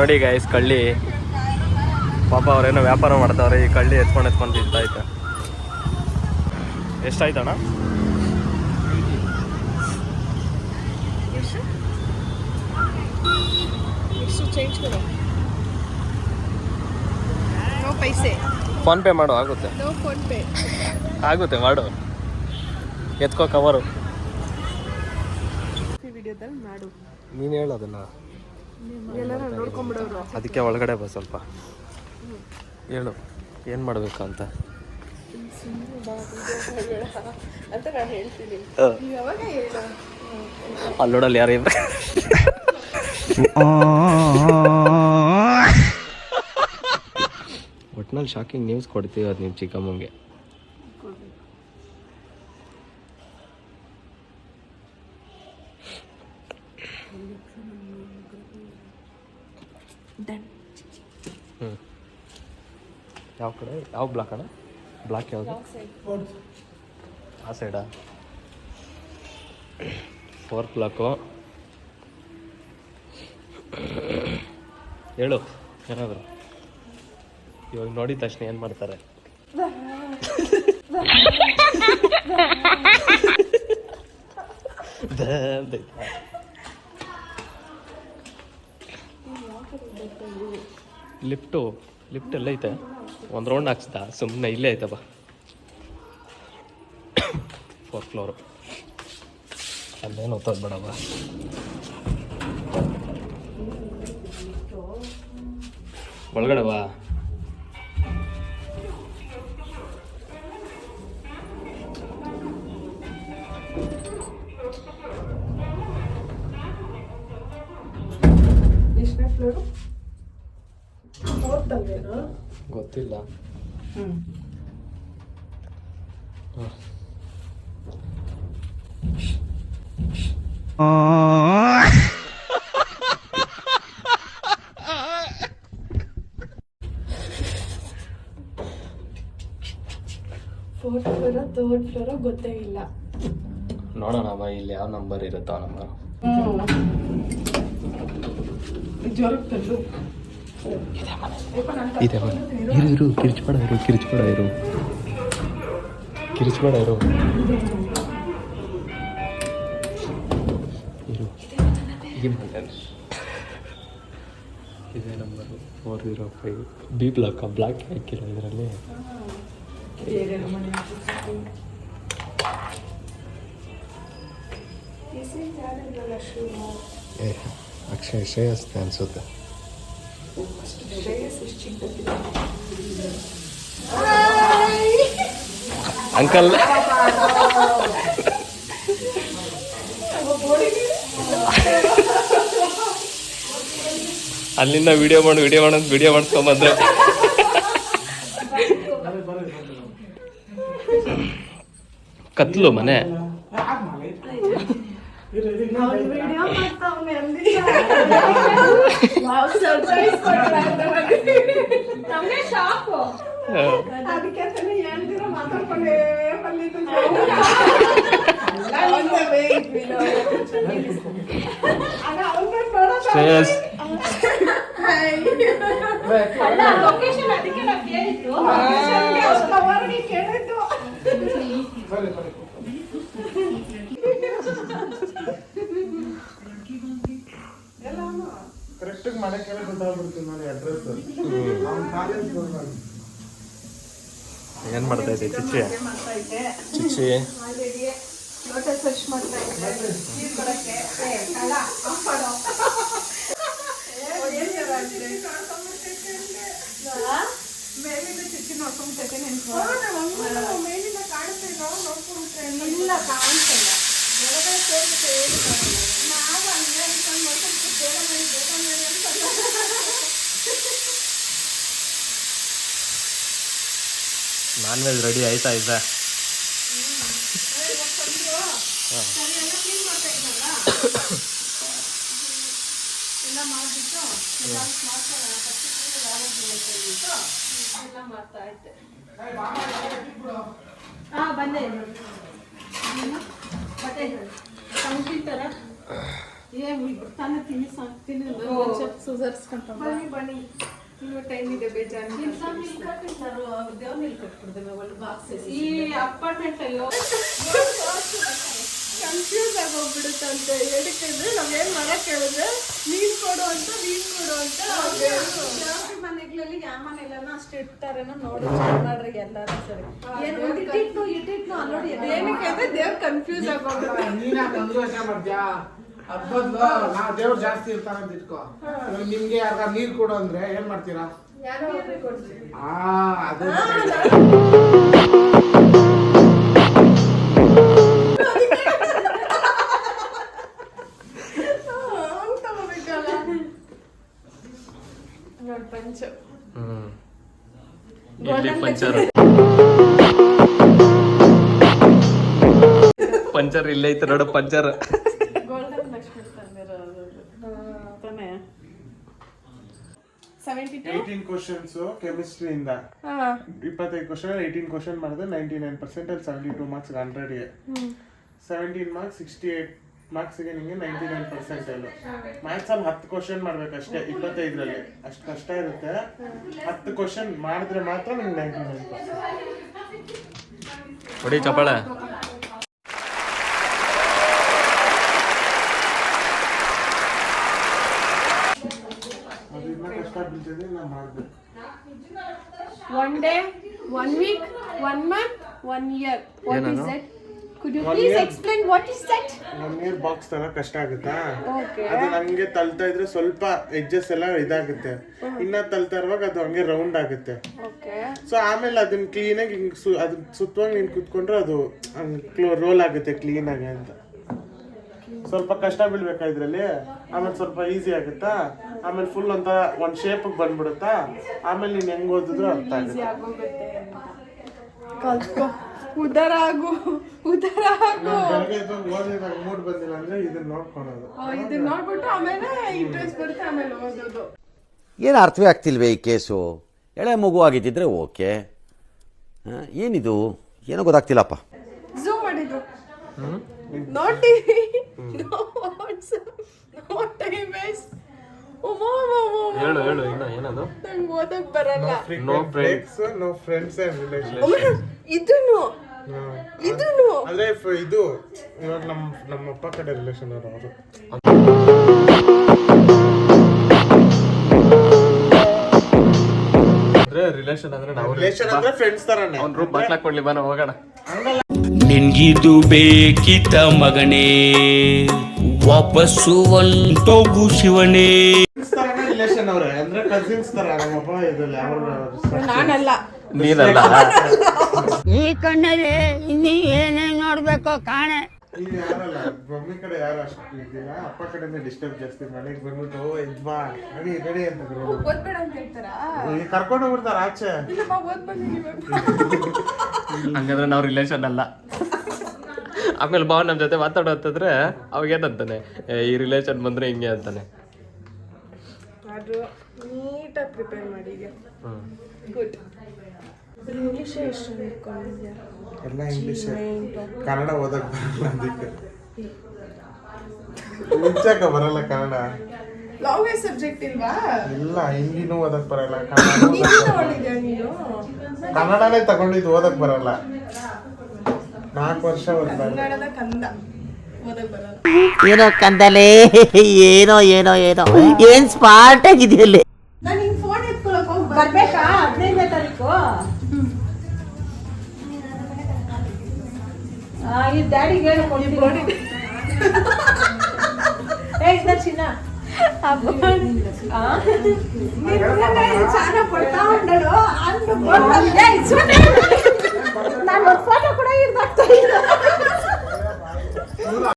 ನೋಡಿ ಗೈಸ್ ಕಳ್ಳಿ. ಪಾಪ ಅವ್ರೇನೋ ವ್ಯಾಪಾರ ಮಾಡ್ತಾವ್ರೆ ಈ ಕಳ್ಳಿ ಎತ್ಕೊಂಡು ಎತ್ಕೊಂಡು ತಿಂತಾಯ್ತ ಎಷ್ಟಾಯ್ತಣ್ಣ? ಫೋನ್ ಪೇ ಮಾಡು ಆಗುತ್ತೆ. ಆಗುತ್ತೆ ಮಾಡು. ಎತ್ಕೋ ಕವರು ಮಾಡು. ನೀನು ಹೇಳೋದನ್ನ ಅದಕ್ಕೆ ಒಳಗಡೆ ಬಾ ಸ್ವಲ್ಪ. ಹೇಳು ಏನು ಮಾಡಬೇಕು ಅಂತ ಅಂತ ನಾನು ಹೇಳ್ತೀನಿ. ನೀವು ಯಾವಾಗ ಹೇಳು. ಅಲ್ಲಿ ನೋಡಲ್ಲಿ ಯಾರು ಒಟ್ನಲ್ಲಿ ಶಾಕಿಂಗ್ ನ್ಯೂಸ್ ಕೊಡ್ತೀವಿ ಅದು ನೀವು ಚಿಕ್ಕಮ್ಮಂಗೆ. ಹ್ಞೂ ಯಾವ ಕಡೆ? ಯಾವ ಬ್ಲಾಕ್ ಅಣ್ಣ? ಬ್ಲಾಕ್ ಯಾವುದು? ಆ ಸೈಡಾ ಫೋರ್ತ್ ಬ್ಲಾಕು ಹೇಳು ಏನಾದ್ರು? ಇವಾಗ ನೋಡಿದ ತಕ್ಷಣ ಏನು ಮಾಡ್ತಾರೆ? ಅಂತ ಐತೆ. ಲಿಫ್ಟು, ಲಿಫ್ಟ್ ಎಲ್ಲ ಐತೆ. ಒಂದು ರೌಂಡ್ ಹಾಕ್ಸ್ದ. ಸುಮ್ಮನೆ ಇಲ್ಲೇ ಐತಪ್ಪ ಫೋರ್ತ್ ಫ್ಲೋರು ಅಲ್ಲೇನು ಓದ್ತದ ಒಳಗಡೆ ಬಾ. ಎಷ್ಟನೇ ಫ್ಲೋರು ಗೊತ್ತಿಲ್ಲ. ಫೋರ್ತ್ ಫ್ಲೋರ ಥರ್ಡ್ ಫ್ಲೋರ ಗೊತ್ತೇ ಇಲ್ಲ. ನೋಡೋಣ ಇಲ್ಲಿ ಯಾವ ನಂಬರ್ ಇರುತ್ತೋ ಆ ನಂಬರ್ ಜ್ವರಕ್ಕೆ ಮನೆ ಇದೆ ಮನೆ ಇರು ಇರು, ಕಿರ್ಚ್ಬೇಡ ಇರು ಕಿರ್ಚ್ಬೇಡ ಇರು. ಕಿರ್ಚ್ಬೇಡ ಇರು. ಇರು. ಈ ಇದೇ number. Four zero five. B block block ಹಾಕಿರೋ ಇದರಲ್ಲಿ. ಅಕ್ಷಯ್, ಶ್ರೇಯಸ್ ಅನಿಸುತ್ತೆ. ಅಂಕಲ್ ಅಲ್ಲಿಂದ ವಿಡಿಯೋ ಮಾಡಿ ವಿಡಿಯೋ ಮಾಡ ವಿಡಿಯೋ ಮಾಡಿಸ್ಕೊಂಬಂದ್ರೆ ಕತ್ಲು ಮನೆ. ಅದಕ್ಕೆ ಅಂತಾನೆ ಹೇಳ್ದಿರ ಮಾತಾಡ್ಕೊಂಡೇ ಬಂದಿದ್ದು ಶ್ರೇಯಸ್ ಕೇಳಿದ್ದು ಕರೆಕ್ಟಾಗಿ ಮಾಡಕ್ಕೆಲ್ಲ ಗೊತ್ತಾಗ್ಬಿಡ್ತೀನಿ ನೋಡಿ ಅಡ್ರೆಸ್ ಅವ್ನ ಕಾಲೇಜ್ ಏನ್ ಮಾಡ್ತಾ ಇದ್ದೆ ಚಿಚ್ಚಿ? ಚಿಚ್ಚಿ? ಇದ್ದೆ. ಚಿಚ್ಚಿ? ಆ? ಮೇಲಿಂದ ಚುಚ್ಚಿ ನೋಡ್ಕೊಂಡ್ಬಿಟ್ಟೈತೆ ನೆನ್ಪು. ಇಲ್ಲ ಕಾಣಿಸಲ್ಲ ಹೊರಗಡೆ ಸೇರ್ಬಿಟ್ಟು. ನಾವು ಹಂಗೆ ಅನ್ಕೊಂಡ್ ನೋಡ್ಕೊಂಡ್ಬಿಟ್ಟು ನಾನ್ ವೆಜ್ ರೆಡಿ ಆಯ್ತಾ ಇದ್ದ? ಬಂದೆ? ಬಟ್ಟೆ ಸಂಕಿನ ಬನ್ನಿ ಬನ್ನಿ. ಇನ್ನು ಟೈಮ್ ಇದೆ ಬೇಜಾರು ಈ ಅಪಾರ್ಟ್ಮೆಂಟ್ ಅಲ್ಲೋ? ಕನ್ಫ್ಯೂಸ್ ಆಗೋಗ್ಬಿಡುತ್ತಂತೆ ಏನಕ್ಕಂದ್ರೆ ನಾವೇನ್ ಮಾಡಕ್ ಹೇಳಿದ್ರೆ ನೀನ್ ಕೊಡು ಅಂತ ನೀನ್ ಕೊಡು ಅಂತ. ಮನೆಗಳಲ್ಲಿ ಯಾವ ಮನೆಯಲ್ಲ ಅಷ್ಟು ಇರ್ತಾರೇನೋ ನೋಡಿ ಮಾಡ್ರಿ ಎಲ್ಲಾರು ಸರಿ. ಏನ್ ಇಟ್ಟಿಟ್ಟು ಇಟ್ಟಿಟ್ಟು ನೋಡಿ ಏನಕ್ಕೆ ಅಂದ್ರೆ ದೇವ್ರ ಕನ್ಫ್ಯೂಸ್ ಆಗೋಗ್ಬಿಡುತ್ತೆ ಮಾಡ್ತೀಯಾ ನಾ ದೇವ್ರು ಜಾಸ್ತಿ ಇರ್ತಾನೆ ಅಂತ ಇಟ್ಕೋ. ಇವಾಗ ನಿಮ್ಗೆ ಯಾರ ನೀರ್ ಕೊಡು ಅಂದ್ರೆ ಏನ್ ಮಾಡ್ತೀರಾ? ಆ ಅದೇ ಇಲ್ಲಿ ಪಂಚರ್. ಪಂಚರ್ ಇಲ್ಲೈತೆ ಐತೆ ನೋಡು puncture. Seventy two eighteen questions ಕೆಮಿಸ್ಟ್ರಿಯಿಂದ ಇಪ್ಪತ್ತೈದು ಕ್ವಶನ್ ಏಯ್ಟೀನ್ ಕ್ವಶನ್ ಮಾಡಿದ್ರೆ ನೈಂಟಿ ನೈನ್ ಪರ್ಸೆಂಟ್ ಅಲ್ಲಿ ಸೆವೆಂಟಿ ಟೂ ಮಾರ್ಕ್ಸ್ ಹಂಡ್ರೆಡ್ಗೆ ಸೆವೆಂಟೀನ್ ಮಾರ್ಕ್ಸ್ ಸಿಕ್ಸ್ಟಿ ಏಟ್ ಮಾರ್ಕ್ಸ್ಗೆ ನಿಮಗೆ ನೈಂಟಿ ನೈನ್ ಪರ್ಸೆಂಟ್ ಅಲ್ಲಿ ಮ್ಯಾಥ್ಸಲ್ಲಿ ಹತ್ತು ಕ್ವಶನ್ ಮಾಡ್ಬೇಕಷ್ಟೇ ಇಪ್ಪತ್ತೈದರಲ್ಲಿ. ಅಷ್ಟು ಕಷ್ಟ ಇರುತ್ತೆ. ಹತ್ತು ಕ್ವಶನ್ ಮಾಡಿದ್ರೆ ಮಾತ್ರ ನಿಮ್ಗೆ ನೈಂಟಿ ನೈನ್ ಪರ್ಸೆಂಟ್ ಚಪ್ಪಾಳೆ ಅದನ್ನ ಮಾಡ್ಬೇಕು. One day one week one month one year what is ಏನದು? That could you One please year. Explain what is that one year box ತರ ಕಷ್ಟ ಆಗುತ್ತಾ? ಓಕೆ ಅದು ಹಂಗೆ ತಳ್ತಾ ಇದ್ರೆ ಸ್ವಲ್ಪ ಎಡ್ಜಸ್ ಎಲ್ಲ ಇದಾಗುತ್ತೆ. ಇನ್ನ ತಳ್ತಾ ಇರುವಾಗ ಅದು ಹಂಗೆ ರೌಂಡ್ ಆಗುತ್ತೆ. ಓಕೆ ಸೊ ಆಮೇಲೆ ಅದನ್ನ ಕ್ಲೀನಾಗಿ ಹಿಂಗ್ ಸು ಅದನ್ನ ಸುತ್ತವಾಗಿ ನೀನು ಕುತ್ಕೊಂಡ್ರೆ ಅದು ರೋಲ್ ಆಗುತ್ತೆ ಕ್ಲೀನಾಗಿ ಅಂತ. ಸ್ವಲ್ಪ ಕಷ್ಟ ಬೀಳ್ಬೇಕಾ ಇದರಲ್ಲಿ? ಆಮೇಲೆ ಸ್ವಲ್ಪ ಈಸಿ ಆಗುತ್ತಾ? ಆಮೇಲೆ ಫುಲ್ ಅಂತ ಒಂದು ಶೇಪ್ ಬಂದ್ಬಿಡುತ್ತಾ? ಆಮೇಲೆ ನೀನು ಹೆಂಗೆ ಓದಿದ್ರು ಅರ್ಥ ಆಗುತ್ತೆ. ಕಲ್ತ್ಕೋ. ಉದಾರ ಆಗು. ಉದರ ಆಗು. ಬೆಳಗ್ಗೆ ಎದ್ದು ಓದಿದಾಗ ಮೂಡ್ ಬಂದಿಲ್ಲ ಅಂದ್ರೆ ಇದನ್ನ ನೋಡ್ಕೊಳೋದು ಇದನ್ನ ನೋಡ್ಬಿಟ್ಟು ಆಮೇಲೆ ಇಂಟ್ರೆಸ್ಟ್ ಬರುತ್ತೆ ಆಮೇಲೆ ಓದೋದು. ಏನು ಅರ್ಥವೇ ಆಗ್ತಿಲ್ವೇ ಈ ಕೇಸು? ಎಳೆ ಮಗು ಆಗಿದ್ದಿದ್ರೆ ಓಕೆ. ಏನಿದು? ಏನೋ ಗೊತ್ತಾಗ್ತಿಲ್ಲಪ್ಪ. ಝೂಮ್ ಮಾಡಿದ್ದು ನೋ ನೋ ಹೇಳು ಹೇಳು ಇನ್ನ ಏನದು? ನಂಗೆ ಓದಕ್ ಬರಲ್ಲ. No breaks no friends and relation ಇದನ್ನು ಇದನ್ನು ಅಂದ್ರೆ ಇದು ಇವಾಗ ನಮ್ ನಮ್ಮ ಅಪ್ಪ ಕಡೆ ರಿಲೇಷನ್ ಅವರು ಅವರು. ಅಂದ್ರೆ ರಿಲೇಷನ್ ಅಂದ್ರೆ ನಾವು ರಿಲೇಷನ್ ಅಂದ್ರೆ ಫ್ರೆಂಡ್ಸ್ ತರನೇ. ಅವ್ನ ರೂಮ್ ಬಾಕ್ಲಾಕೊಂಡ್ಲಿ ಬಾ ನಾವು ಹೋಗೋಣ. ನಿನ್ಗಿದು ಬೇಕಿತ ಮಗನೇ. ವಾಪಸ್ಸು ಒಂಟೋಗು ಶಿವನೇ. ರಿಲೇಷನ್ ಅವ್ರೆ ಅಂದ್ರೆ ಕಸಿನ್ಸ್ ತರ ನಮ್ಮಪ್ಪ ಇದ್ರಲ್ಲಿ ಅವ್ರ ನಾನಲ್ಲ. ನೀನಲ್ಲ? ಈ ಕಣ್ಣಲ್ಲಿ ಇನ್ನೀ ಏನೇನ್ ನೋಡ್ಬೇಕೋ ಕಾಣೆ. ಇಲ್ಲಿ ಯಾರಲ್ಲ ಮಮ್ಮಿ ಕಡೆ ಯಾರು ಅಷ್ಟು ಇದ್ದಿಲ್ಲ ಅಪ್ಪ ಕಡೆನೇ ಡಿಸ್ಟರ್ಬ್ ಜಾಸ್ತಿ ಮನೆಗೆ ಬಂದ್ಬಿಟ್ಟು ಇದ್ವಾ ರೆಡಿ ರೆಡಿ ಅಂತ ಕರ್ಕೊಂಡು ಓದ್ಬೇಡ ಅಂತ ಹೇಳ್ತಾರಾ? ಈಗ ಕರ್ಕೊಂಡು ಹೋಗ್ಬಿಡ್ತಾರ ಆಚೆ. ಇಲ್ಲಮ್ಮ ಓದ್ ಹಂಗಂದ್ರೆ ನಾವು ರಿಲೇಷನ್ ಅಲ್ಲ. ಆಮೇಲೆ ಬಾವ ನಮ್ಮ ಜೊತೆ ಮಾತಾಡೋದ್ರೆ ಅವಾಗ ಏನಂತಾನೆ ಏ, ಈ ರಿಲೇಷನ್ ಬಂದ್ರೆ ಹಿಂಗೆ ಅಂತಾನೆ. ಅದು ನೀಟಾಗಿ ಪ್ರಿಪೇರ್ ಮಾಡಿದ್ಯಾ ಗುಡ್ ಇಂಗ್ಲೀಷ್ ಎಷ್ಟು ಇಟ್ಕೊಂಡಿದ್ಯಾ ಎಲ್ಲ ಇಂಗ್ಲಿಷ್ ಕನ್ನಡ ಓದಕ್ ಬರಲ್ಲ ಅದಕ್ಕೆ. ಮುಂಚೆಕ ಬರಲ್ಲ ಕನ್ನಡ. ಲಾಂಗ್ವೇಜ್ ಸಬ್ಜೆಕ್ಟ್ ಇಲ್ವಾ? ಇಲ್ಲ ಹಿಂದಿನೂ ಓದಕ್ಕೆ ಬರಲ್ಲ ಓದಕ್ ಕನ್ನಡನೇ ತಗೊಂಡಿದ್ದು ಓದಕ್ ಬರಲ್ಲ. ನಾಲ್ಕು ವರ್ಷ ಕನ್ನಡದ ಕಂದ ಬರಲ್ಲ. ಏನೋ ಕಂದಲೇ ಏನೋ ಏನೋ ಏನೋ. ಏನ್ ಸ್ಮಾರ್ಟ್ ಆಗಿದೆಯಲ್ಲಿ ನಾನು ನಿನ್ ಫೋನ್ ಎತ್ಕೊಳಕ್ ಹೋಗಿ ಬರ್ಬೇಕಾ? ಹದಿನೈದನೇ ತಾರೀಕು? ಈ ಡ್ಯಾಡಿಗೆ ಹೇಳು ಕೊಡಿ ಏ ಇದ್ದ ಚಿನ್ನ. ನಾನು ಫೋಟೋ ಕೂಡ ಇರ್ದಾಗ್ತಾ